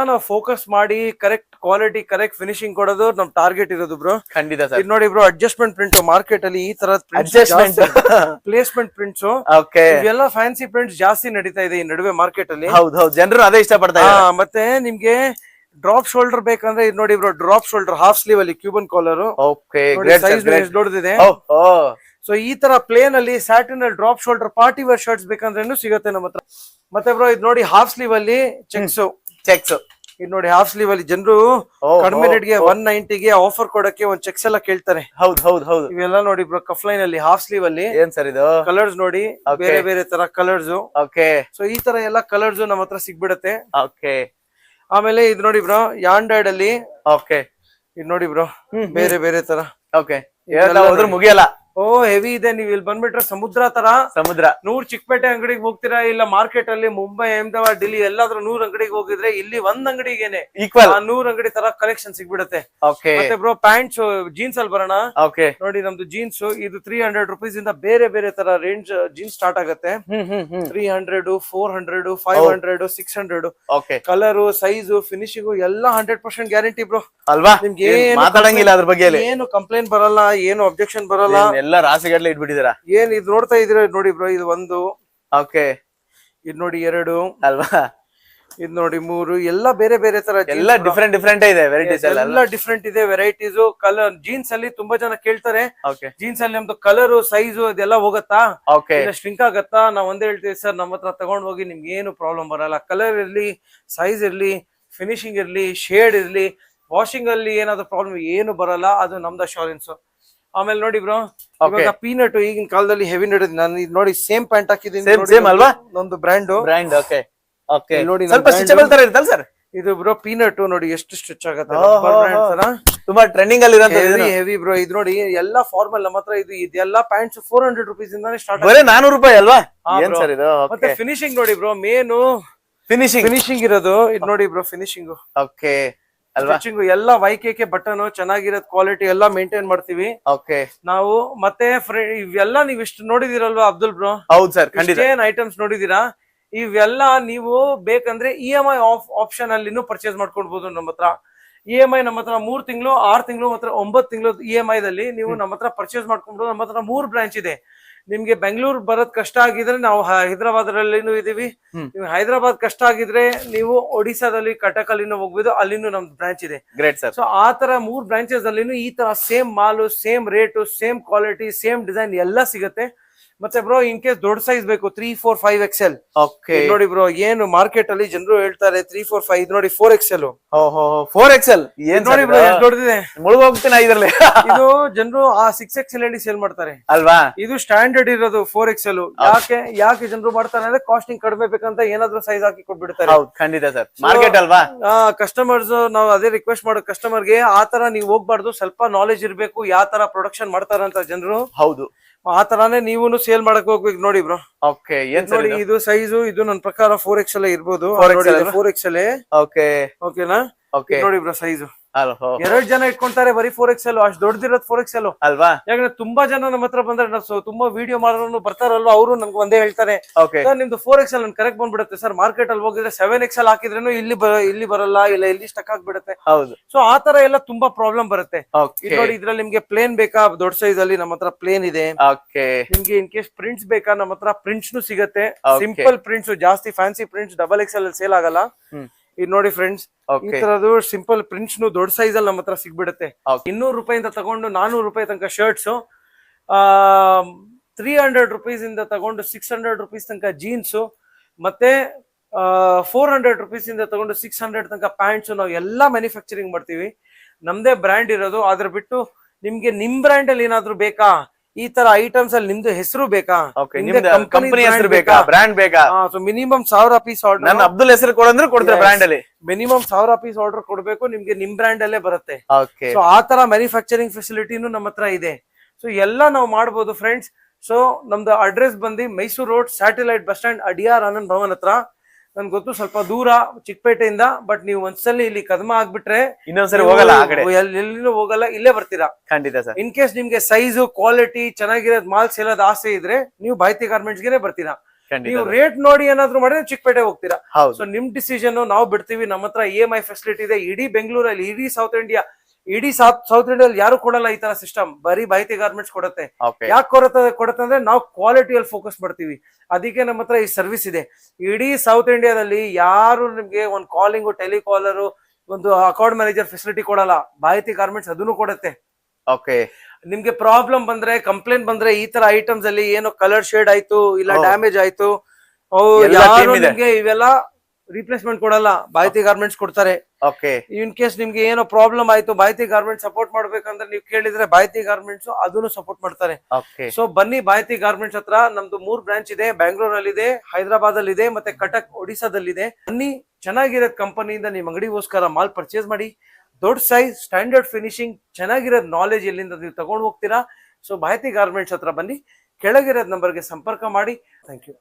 ನಾವು ಫೋಕಸ್ ಮಾಡಿ ಕರೆಕ್ಟ್ ಕ್ವಾಲಿಟಿ ಕರೆಕ್ಟ್ ಫಿನಿಶಿಂಗ್ ಕೊಡೋದು ನಮ್ ಟಾರ್ಗೆಟ್ ಇರೋದು ಬ್ರೋ ಖಂಡಿತ ಸರ್ ಇದು ನೋಡಿ ಬ್ರೋ ಅಡ್ಜಸ್ಟ್ಮೆಂಟ್ ಪ್ರಿಂಟ್ ಮಾರ್ಕೆಟ್ ಅಲ್ಲಿ ಈ ತರ ಅಡ್ಜಸ್ಟ್ಮೆಂಟ್ ಪ್ಲೇಸ್ಮೆಂಟ್ ಪ್ರಿಂಟ್ಸ್ ಇವೆಲ್ಲ ಫ್ಯಾನ್ಸಿ ಪ್ರಿಂಟ್ಸ್ ಜಾಸ್ತಿ ನಡೀತಾ ಇದೆ ಈ ನಡುವೆ ಮಾರ್ಕೆಟ್ ಅಲ್ಲಿ. ಹೌದು ಹೌದು. ಜನರು ಅದೇ ಇಷ್ಟ ಪಡ್ತಾರೆ ಮತ್ತೆ ನಿಮ್ಗೆ ಡ್ರಾಪ್ ಶೋಲ್ಡರ್ ಬೇಕಂದ್ರೆ ಇದು ನೋಡಿ bro drop shoulder half sleeve ಅಲ್ಲಿ ಕ್ಯೂಬನ್ ಕಾಲರ್ ದೊಡ್ಡದಿದೆ ಸೊ ಈ ತರ ಪ್ಲೇನ್ ಅಲ್ಲಿ ಸ್ಯಾಟಿನ್ ಅಲ್ಲಿ drop shoulder party wear shirts ಬೇಕಂದ್ರೆ ಸಿಗುತ್ತೆ ನಮ್ಮ ಹತ್ರ. ಮತ್ತೆ ಬ್ರೋ ಇದು ನೋಡಿ ಹಾಫ್ ಸ್ಲೀವ್ ಅಲ್ಲಿ ಚೆಕ್ಸ್ ಚೆಕ್ಸ್ ಇದು ನೋಡಿ ಹಾಫ್ ಸ್ಲೀವ್ ಅಲ್ಲಿ ಜನರು ಕಡಿಮೆ ಓ, ರೇಟ್ಗೆ ಓ. ಒನ್ ನೈಂಟಿಗೆ ಆಫರ್ ಕೊಡಕ್ಕೆ ಒಂದ್ ಚೆಕ್ಸ್ ಎಲ್ಲ ಕೇಳ್ತಾರೆ. ಹೌದು ಹೌದು ಹೌದು. ಇವೆಲ್ಲ ನೋಡಿ ಬ್ರೋ ಕಫ್ ಲೈನ್ ಅಲ್ಲಿ ಹಾಫ್ ಸ್ಲೀವ್ ಅಲ್ಲಿ ಏನ್ ಸರ್ ಇದು? ಕಲರ್ಸ್ ನೋಡಿ ಬೇರೆ ಬೇರೆ ತರ ಕಲರ್ಸ್ ಓಕೆ ಸೊ ಈ ತರ ಎಲ್ಲ ಕಲರ್ಸ್ ನಮ್ಮ ಹತ್ರ ಸಿಗ್ಬಿಡತ್ತೆ. ಓಕೆ ಆಮೇಲೆ ಇದು ನೋಡಿ ಬ್ರೋ ಯಾಂಡ್ರಾಯ್ಡ್ ಅಲ್ಲಿ ಓಕೆ ಇದು ನೋಡಿ ಬ್ರೋ ಬೇರೆ ಬೇರೆ ತರ. ಓಕೆ ಮುಗಿಯಲ್ಲ. ಓ ಹೆವಿ ಇದೆ. ನೀವ್ ಇಲ್ಲಿ ಬಂದ್ಬಿಟ್ರೆ ಸಮುದ್ರ ತರ. ಸಮುದ್ರ. ನೂರ್ ಚಿಕ್ಕಪೇಟೆ ಅಂಗಡಿಗೆ ಹೋಗ್ತೀರಾ? ಇಲ್ಲ ಮಾರ್ಕೆಟ್ ಅಲ್ಲಿ ಮುಂಬೈ ಅಹಮದಾಬಾದ್ ಡೆಲ್ಲಿ ಎಲ್ಲಾದ್ರೂ ನೂರ್ ಅಂಗಡಿಗೆ ಹೋಗಿದ್ರೆ ಇಲ್ಲಿ ಒಂದ್ ಅಂಗಡಿಗೇನೆ. ಈಕ್ವಲ್ ನೂರ್ ಅಂಗಡಿ ತರ ಕಲೆಕ್ಷನ್ ಸಿಗ್ಬಿಡುತ್ತೆ. ಮತ್ತೆ ಬ್ರೋ ಪ್ಯಾಂಟ್ಸ್ ಜೀನ್ಸ್ ಅಲ್ಲಿ ಬರೋಣ. ಓಕೆ ನೋಡಿ ನಮ್ದು ಜೀನ್ಸ್ ಇದು ತ್ರೀ ಹಂಡ್ರೆಡ್ ರುಪೀಸ್ ಇಂದ ಬೇರೆ ಬೇರೆ ತರ ರೇಂಜ್ ಜೀನ್ಸ್ ಸ್ಟಾರ್ಟ್ ಆಗುತ್ತೆ. Three hundred four hundred five. Hundred six hundred okay colour size finishing ಎಲ್ಲ ಹಂಡ್ರೆಡ್ ಪರ್ಸೆಂಟ್ ಗ್ಯಾರಂಟಿ ಬ್ರೋ ಅಲ್ವಾ? ನಿಮ್ಗೆ ಮಾತಾಡಂಗಿಲ್ಲ ಅದ್ರ ಬಗ್ಗೆ ಏನು ಕಂಪ್ಲೇಂಟ್ ಬರಲ್ಲ ಏನು ಅಬ್ಜೆಕ್ಷನ್ ಬರಲ್ಲ. ಎಲ್ಲ ರಾಸಿಗಟ್ಲೆ ಇಟ್ಬಿಟ್ಟಿದಾರ ಏನ್ ಇದು ನೋಡ್ತಾ ಇದ್ರೆ ನೋಡಿ ಬ್ರೋ ಇದು ಒಂದು ಓಕೆ. ಇದು ನೋಡಿ ಎರಡು ಅಲ್ವಾ? ಇದು ನೋಡಿ ಮೂರು ಎಲ್ಲ ಬೇರೆ ಬೇರೆ ತರ ಎಲ್ಲ. ಡಿಫ್ರೆಂಟ್ ಡಿಫ್ರೆಂಟ್ ಇದೆ ವೆರೈಟೀಸ್ ಎಲ್ಲ ಎಲ್ಲ ಡಿಫ್ರೆಂಟ್ ಇದೆ ವೆರೈಟೀಸ್ ಕಲರ್ ಜೀನ್ಸ್ ಅಲ್ಲಿ ತುಂಬಾ ಜನ ಕೇಳ್ತಾರೆ. ಓಕೆ. ಜೀನ್ಸ್ ಅಲ್ಲಿ ನಮ್ದು ಕಲರ್ ಸೈಜ್ ಇದೆಲ್ಲ ಹೋಗತ್ತಾ? ಓಕೆ. ಸ್ಟ್ರಿಂಕ್ ಶ್ರಿಂಕ್ ಆಗತ್ತಾ? ನಾವ್ ಒಂದೇ ಹೇಳ್ತೀವಿ ಸರ್ ನಮ್ಮ ಹತ್ರ ತಗೊಂಡ್ ಹೋಗಿ ನಿಮ್ಗೆ ಏನು ಪ್ರಾಬ್ಲಮ್ ಬರಲ್ಲ. ಕಲರ್ ಇರ್ಲಿ ಸೈಜ್ ಇರ್ಲಿ ಫಿನಿಶಿಂಗ್ ಇರ್ಲಿ ಶೇಡ್ ಇರ್ಲಿ ವಾಷಿಂಗ್ ಅಲ್ಲಿ ಏನಾದ್ರು ಪ್ರಾಬ್ಲಮ್ ಏನು ಬರಲ್ಲ. ಅದು ನಮ್ದು ಅಶೂರೆನ್ಸ್ ಆಮೇಲೆ ನೋಡಿ ಬ್ರೋ. ಇವಾಗ ಪೀನಟ್ ಈಗಿನ ಕಾಲದಲ್ಲಿ ಹೆವಿ ನಡೆದ್ ನಾನು ಇದು ನೋಡಿ ಸೇಮ್ ಪ್ಯಾಂಟ್ ಹಾಕಿದ್ದೀನಿ. ಅಲ್ವಾ? ಒಂದು ಬ್ರ್ಯಾಂಡ್ ಬ್ರ್ಯಾಂಡ್ ಓಕೆ ನೋಡಿ ಸ್ವಲ್ಪ ಸ್ಟಿಚಬಲ್ ತರ ಸರ್ ಇದು ಬ್ರೋ ಪೀನಟ್ ನೋಡಿ ಎಷ್ಟು ಸ್ಟಿಚ್ ಆಗುತ್ತೆ. ತುಂಬಾ ಟ್ರೆಂಡಿಂಗ್ ಅಲ್ಲಿ ಹೆವಿ ಹೆವಿ ಬ್ರೋ. ಇದು ನೋಡಿ ಎಲ್ಲಾ ಫಾರ್ಮಲ್ ನಮ್ಮ ಹತ್ರ ಇದು ಇದೆಲ್ಲ ಪ್ಯಾಂಟ್ಸ್ ಫೋರ್ ಹಂಡ್ರೆಡ್ ರುಪೀಸ್ ಇಂದಾನೆ ಸ್ಟಾರ್ಟ್ ಬರೀ ನಾನೂರು ರೂಪಾಯಿ ಅಲ್ವಾ? ಏನ್ ಸರ್ ಇದು? ಮತ್ತೆ ಫಿನಿಶಿಂಗ್ ನೋಡಿ ಬ್ರೋ ಮೇನು ಫಿನಿಶಿಂಗ್ ಫಿನಿಶಿಂಗ್ ಇರೋದು. ಇದು ನೋಡಿ ಬ್ರೋ ಫಿನಿಶಿಂಗ್ ಓಕೆ ಸ್ಟಿಚಿಂಗ್ ಎಲ್ಲ ವೈಕೆ ಬಟನ್ ಚೆನ್ನಾಗಿರೋದ್ ಕ್ವಾಲಿಟಿ ಎಲ್ಲ ಮೇಂಟೈನ್ ಮಾಡ್ತೀವಿ. ಓಕೆ. ನಾವು ಮತ್ತೆ ಇವೆಲ್ಲ ನೀವ್ ಇಷ್ಟು ನೋಡಿದಿರಲ್ವಾ ಅಬ್ದುಲ್ ಬ್ರೋ? ಹೌದು ಸರ್ ಖಂಡಿತ. ಏನ್ ಐಟಮ್ಸ್ ನೋಡಿದೀರಾ? ಇವೆಲ್ಲ ನೀವು ಬೇಕಂದ್ರೆ E M I of option ಅಲ್ಲಿನೂ ಪರ್ಚೇಸ್ ಮಾಡ್ಕೊಡ್ಬೋದು ನಮ್ಮ ಹತ್ರ. ಇ ಎಂ ಐ ನಮ್ಮ ಹತ್ರ ಮೂರ್ ತಿಂಗಳು ಆರ್ ತಿಂಗಳು ಮಾತ್ರ ಒಂಬತ್ತು ತಿಂಗಳು ಇ ಎಂ ಐ ದಲ್ಲಿ ನೀವು ನಮ್ಮ ಹತ್ರ ಪರ್ಚೇಸ್ ಮಾಡ್ಕೊಂಡು ನಮ್ಮ ಹತ್ರ ಮೂರ್ ಬ್ರಾಂಚ್ ಇದೆ. ನಿಮ್ಗೆ ಬೆಂಗಳೂರು ಬರೋದ್ ಕಷ್ಟ ಆಗಿದ್ರೆ ನಾವು ಹೈದ್ರಾಬಾದ್ ಅಲ್ಲಿನೂ ಇದೀವಿ. ನೀವು ಹೈದರಾಬಾದ್ ಕಷ್ಟ ಆಗಿದ್ರೆ ನೀವು ಒಡಿಸಾದಲ್ಲಿ ಕಟಕ್ ಅಲ್ಲಿನೂ ಹೋಗ್ಬೋದು ಅಲ್ಲಿನೂ ನಮ್ದು ಬ್ರಾಂಚ್ ಇದೆ. ಗ್ರೇಟ್ ಸರ್ ಸೊ ಆ ತರ ಮೂರ್ ಬ್ರಾಂಚಸ್ ಅಲ್ಲಿನೂ ಈ ತರ ಸೇಮ್ ಮಾಲು same rate same quality same design ಎಲ್ಲ ಸಿಗುತ್ತೆ. ಮತ್ತೆ ಬ್ರೋ ಇನ್ ಕೇಸ್ ದೊಡ್ಡ ಸೈಜ್ ಬೇಕು three four five XL okay ನೋಡಿ ಬ್ರೋ ಏನು ಮಾರ್ಕೆಟ್ ಅಲ್ಲಿ ಜನರು ಹೇಳ್ತಾರೆ ತ್ರೀ ಫೋರ್ ಫೈವ್ ನೋಡಿ ಫೋರ್ ಎಕ್ಸೆಲ್ ಫೋರ್ ಎಕ್ಸೆಲ್ ಏನ್ ನೋಡಿ ಬ್ರೋ ಎಷ್ಟು ದೊಡ್ಡದಿದೆ ಮುಳುಗೋಗ್ತೀನಿ ಇದರಲ್ಲಿ. ಇದು ಜನರು ಆ ಸಿಕ್ಸ್ ಎಕ್ಸೆಲ್ ಹೇಳಿ ಸೇಲ್ ಮಾಡ್ತಾರೆ. ಅಲ್ವಾ? ಇದು ಸ್ಟ್ಯಾಂಡರ್ಡ್ ಇರೋದು ಫೋರ್ ಎಕ್ಸೆಲ್ ಯಾಕೆ ಯಾಕೆ ಜನರು ಮಾಡ್ತಾರೆ ಅಂದ್ರೆ ಕಾಸ್ಟಿಂಗ್ ಕಡಿಮೆ ಬೇಕಂತ ಏನಾದ್ರು ಸೈಜ್ ಹಾಕಿ ಕೊಟ್ಬಿಡ್ತಾರೆ. ಹೌದು ಖಂಡಿತ ಸರ್. ಮಾರ್ಕೆಟ್ ಅಲ್ವಾ? ಕಸ್ಟಮರ್ಸ್ ನಾವು ಅದೇ ರಿಕ್ವೆಸ್ಟ್ ಮಾಡೋ ಕಸ್ಟಮರ್ಗೆ ಆ ತರ ನೀವು ಹೋಗ್ಬಾರ್ದು ಸ್ವಲ್ಪ ನಾಲೆಜ್ ಇರಬೇಕು ಯಾವ ತರ ಪ್ರೊಡಕ್ಷನ್ ಮಾಡ್ತಾರಂತ ಜನರು. ಹೌದು. ಆ ತರಾನೇ ನೀವು ಸೇಲ್ ಮಾಡಕ್ ಹೋಗ್ಬೇಕು ನೋಡಿ ಬ್ರೋ ಓಕೆ ನೋಡಿ ಇದು? ಸೈಜು ಇದು ನನ್ನ ಪ್ರಕಾರ ಫೋರ್ ಎಕ್ಸ್ ಎಲ್ ಇರ್ಬೋದು. 4XL ಅಲ್ವಾ? ಫೋರ್ ಎಕ್ಸ್ ಓಕೆನಾ ಓಕೆ ನೋಡಿ ಬ್ರೋ ಸೈಜು ಎರಡ್ ಜನ ಇಟ್ಕೊಂತಾರೆ ಬರೀ ಫೋರ್ ಎಕ್ಸೆಲ್ ಎಲ್ ಅಷ್ಟು ದೊಡ್ಡದಿರೋದು ಫೋರ್ ಎಕ್ಸೆಲ್ ಅಲ್ವಾ? ಯಾಕಂದ್ರೆ ತುಂಬಾ ಜನ ನಮ್ಮ ಹತ್ರ ಬಂದ್ರೆ ನಾವು ತುಂಬಾ ವಿಡಿಯೋ ಮಾಡೋರು ಬರ್ತಾರಲ್ವಾ ಅವರು ನಮ್ಗೆ ಒಂದೇ ಹೇಳ್ತಾರೆ. ಸರ್ ನಿಮ್ದು ಫೋರ್ ಎಕ್ಸ್ ಎಲ್ ನನ್ ಕರೆಕ್ಟ್ ಬಂದ್ಬಿಡುತ್ತೆ ಸರ್. ಮಾರ್ಕೆಟ್ ಅಲ್ಲಿ ಹೋಗಿದ್ರೆ ಸೆವೆನ್ ಎಕ್ಸ್ ಎಲ್ ಹಾಕಿದ್ರೇನು ಇಲ್ಲಿ ಇಲ್ಲಿ ಬರಲ್ಲ ಇಲ್ಲ ಇಲ್ಲಿ ಸ್ಟಕ್ ಆಗ್ಬಿಡುತ್ತೆ. ಹೌದು. ಸೊ ಆ ತರ ಎಲ್ಲ ತುಂಬಾ ಪ್ರಾಬ್ಲಮ್ ಬರುತ್ತೆ. ನೋಡಿ ಇದ್ರಲ್ಲಿ ನಿಮ್ಗೆ ಪ್ಲೇನ್ ಬೇಕಾ? ದೊಡ್ಡ ಸೈಜ್ ಅಲ್ಲಿ ನಮ್ಮ ಹತ್ರ ಪ್ಲೇನ್ ಇದೆ. ನಿಮ್ಗೆ ಇನ್ ಕೇಸ್ ಪ್ರಿಂಟ್ಸ್ ಬೇಕಾ? ನಮ್ಮ ಹತ್ರ ಪ್ರಿಂಟ್ಸ್ ಸಿಗುತ್ತೆ. ಸಿಂಪಲ್ ಪ್ರಿಂಟ್ಸ್ ಜಾಸ್ತಿ fancy prints double XL L sale ಆಗಲ್ಲ. ಇದು ನೋಡಿ ಫ್ರೆಂಡ್ಸ್ ಈ ತರದು ತರದ್ದು ಸಿಂಪಲ್ ಪ್ರಿಂಟ್ಸ್ ನು ದೊಡ್ಡ ಸೈಜ್ ಅಲ್ಲಿ ನಮ್ಮ ಹತ್ರ ಸಿಗ್ಬಿಡುತ್ತೆ. ಇನ್ನೂರು ರೂಪಾಯಿಂದ ತಗೊಂಡು ನಾನೂರು ರೂಪಾಯಿ ತನಕ ಶರ್ಟ್ಸ್ ಆ ತ್ರೀ ಹಂಡ್ರೆಡ್ ರುಪೀಸ್ ಇಂದ ತಗೊಂಡು ಸಿಕ್ಸ್ ಹಂಡ್ರೆಡ್ ರುಪೀಸ್ ತನಕ ಜೀನ್ಸ್ ಮತ್ತೆ ಫೋರ್ ಹಂಡ್ರೆಡ್ ರುಪೀಸ್ ಇಂದ ತಗೊಂಡು ಸಿಕ್ಸ್ ಹಂಡ್ರೆಡ್ ತನಕ ಪ್ಯಾಂಟ್ಸ್ ನಾವು ಎಲ್ಲಾ ಮ್ಯಾನುಫ್ಯಾಕ್ಚರಿಂಗ್ ಮಾಡ್ತೀವಿ. ನಮ್ದೇ ಬ್ರ್ಯಾಂಡ್ ಇರೋದು. ಅದ್ರ ಬಿಟ್ಟು ನಿಮ್ಗೆ ನಿಮ್ ಬ್ರ್ಯಾಂಡ್ ಅಲ್ಲಿ ಏನಾದ್ರು ಬೇಕಾ? ಈ ತರ ಐಟಮ್ಸ್ ಅಲ್ಲಿ ನಿಮ್ದು ಹೆಸರು ಬೇಕಾ? ಕಂಪನಿ ಹೆಸರು ಬೇಕಾ? ಬ್ರ್ಯಾಂಡ್ ಬೇಕಾ? ಸೊ ಮಿನಿಮಮ್ ಸಾವಿರ ಪೀಸ್ ನನ್ನ ಆರ್ಡರ್ ಅಬ್ದುಲ್ ಹೆಸರು ಕೊಡಂದ್ರೆ ಕೊಡ್ತಾರೆ. ಬ್ರ್ಯಾಂಡ್ ಅಲ್ಲಿ. ಮಿನಿಮಮ್ ಸಾವಿರ ಪೀಸ್ ಆರ್ಡರ್ ಕೊಡ್ಬೇಕು ನಿಮ್ಗೆ ನಿಮ್ ಬ್ರ್ಯಾಂಡ್ ಅಲ್ಲೇ ಬರುತ್ತೆ. ಸೊ ಆ ತರ ಮ್ಯಾನುಫ್ಯಾಕ್ಚರಿಂಗ್ ಫೆಸಿಲಿಟಿನೂ ನಮ್ಮ ಹತ್ರ ಇದೆ. ಸೊ ಎಲ್ಲ ನಾವು ಮಾಡಬಹುದು ಫ್ರೆಂಡ್ಸ್ ಸೊ ನಮ್ದು ಅಡ್ರೆಸ್ ಬಂದು Mysore road satellite bus stand Adyar Anand Bhavan ಹತ್ರ. ನನ್ಗೆ ಗೊತ್ತು ಸ್ವಲ್ಪ ದೂರ ಚಿಕ್ಕಪೇಟೆಯಿಂದ ಬಟ್ ನೀವು ಒಂದ್ಸಲಿ ಇಲ್ಲಿ ಕದಮ ಆಗ್ಬಿಟ್ರೆ ಇನ್ನೊಂದ್ಸರಿ ಹೋಗಲ್ಲ ಆ ಕಡೆ. ಎಲ್ಲಿನೂ ಹೋಗಲ್ಲ ಇಲ್ಲೇ ಬರ್ತೀರಾ? ಖಂಡಿತ ಸರ್. ಇನ್ ಕೇಸ್ ನಿಮ್ಗೆ ಸೈಜ್ ಕ್ವಾಲಿಟಿ ಚೆನ್ನಾಗಿರೋದ್ ಮಾಲ್ ಸೇಲೋದ್ ಆಸೆ ಇದ್ರೆ ನೀವು ಭಾರತಿ ಗಾರ್ಮೆಂಟ್ಸ್ಗೆ ಬರ್ತೀರಾ ನೀವು ರೇಟ್ ನೋಡಿ ಏನಾದ್ರು ಮಾಡಿದ್ರೆ ಚಿಕ್ಕಪೇಟೆ ಹೋಗ್ತೀರಾ. ಸೊ ನಿಮ್ ಡಿಸಿಷನ್ ನಾವು ಬಿಡ್ತೀವಿ. ನಮ್ಮ ಹತ್ರ ಇ ಎಂ ಐ ಫೆಸಿಲಿಟಿ ಇದೆ. ಇಡೀ ಬೆಂಗಳೂರಲ್ಲಿ ಇಡೀ ಸೌತ್ ಇಂಡಿಯಾ ಇಡೀ ಸೌತ್ ಸೌತ್ ಇಂಡಿಯಾದಲ್ಲಿ ಯಾರು ಕೊಡಲ್ಲ ಈ ತರ ಸಿಸ್ಟಮ್ ಬರೀ ಭಾರತಿ ಗಾರ್ಮೆಂಟ್ಸ್ ಕೊಡುತ್ತೆ. ಯಾಕೆ ಕೊಡುತ್ತೆ ಕೊಡುತ್ತೆ ಅಂದ್ರೆ ನಾವು ಕ್ವಾಲಿಟಿಯಲ್ಲಿ ಫೋಕಸ್ ಮಾಡ್ತೀವಿ. ಅದಕ್ಕೆ ನಮ್ಮ ಹತ್ರ ಈ ಸರ್ವಿಸ್ ಇದೆ. ಇಡೀ ಸೌತ್ ಇಂಡಿಯಾದಲ್ಲಿ ಯಾರು ನಿಮ್ಗೆ ಒಂದು ಕಾಲಿಂಗು ಟೆಲಿಕಾಲರು ಒಂದು ಅಕೌಂಟ್ ಮ್ಯಾನೇಜರ್ ಫೆಸಿಲಿಟಿ ಕೊಡಲ್ಲ. ಭಾರತಿ ಗಾರ್ಮೆಂಟ್ಸ್ ಅದನ್ನು ಕೊಡುತ್ತೆ. ಓಕೆ ನಿಮ್ಗೆ ಪ್ರಾಬ್ಲಮ್ ಬಂದ್ರೆ ಕಂಪ್ಲೇಂಟ್ ಬಂದ್ರೆ ಈ ತರ ಐಟಮ್ಸ್ ಅಲ್ಲಿ ಏನೋ ಕಲರ್ ಶೇಡ್ ಆಯ್ತು ಇಲ್ಲ ಡ್ಯಾಮೇಜ್ ಆಯ್ತು ಇವೆಲ್ಲ ರಿಪ್ಲೇಸ್ಮೆಂಟ್ ಕೊಡಲ್ಲ ಬಾಯ್ತಿ ಗಾರ್ಮೆಂಟ್ಸ್ ಕೊಡ್ತಾರೆ. ಓಕೆ ಇನ್ ಕೇಸ್ ನಿಮ್ಗೆ ಏನೋ ಪ್ರಾಬ್ಲಮ್ ಆಯ್ತು ಬಾಯ್ತಿ ಗಾರ್ಮೆಂಟ್ ಸಪೋರ್ಟ್ ಮಾಡ್ಬೇಕಂದ್ರೆ ನೀವು ಕೇಳಿದ್ರೆ ಬಾಯ್ತಿ ಗಾರ್ಮೆಂಟ್ಸ್ ಅದನ್ನು ಸಪೋರ್ಟ್ ಮಾಡ್ತಾರೆ. ಓಕೆ ಸೊ ಬನ್ನಿ ಬಾಯ್ತಿ ಗಾರ್ಮೆಂಟ್ಸ್ ಹತ್ರ ನಮ್ದು ಮೂರ್ ಬ್ರಾಂಚ್ ಇದೆ ಬ್ಯಾಂಗ್ಳೂರಲ್ಲಿ ಇದೆ ಹೈದರಾಬಾದ್ ಅಲ್ಲಿ ಇದೆ ಮತ್ತೆ ಕಟಕ್ ಒಡಿಸಾದಲ್ಲಿದೆ ಬನ್ನಿ ಚೆನ್ನಾಗಿರೋ ಕಂಪನಿಯಿಂದ ನಿಮ್ ಅಂಗಡಿಗೋಸ್ಕರ ಮಾಲ್ ಪರ್ಚೇಸ್ ಮಾಡಿ. ದೊಡ್ಡ ಸೈಜ್ ಸ್ಟ್ಯಾಂಡರ್ಡ್ ಫಿನಿಶಿಂಗ್ ಚೆನ್ನಾಗಿರೋದ್ ನಾಲೆಜ್ ಎಲ್ಲಿಂದ ನೀವು ತಗೊಂಡು ಹೋಗ್ತೀರಾ? ಸೊ ಬಾಯ್ತಿ ಗಾರ್ಮೆಂಟ್ಸ್ ಹತ್ರ ಬನ್ನಿ ಕೆಳಗಿರೋದ್ ನಂಬರ್ಗೆ ಸಂಪರ್ಕ ಮಾಡಿ. Thank you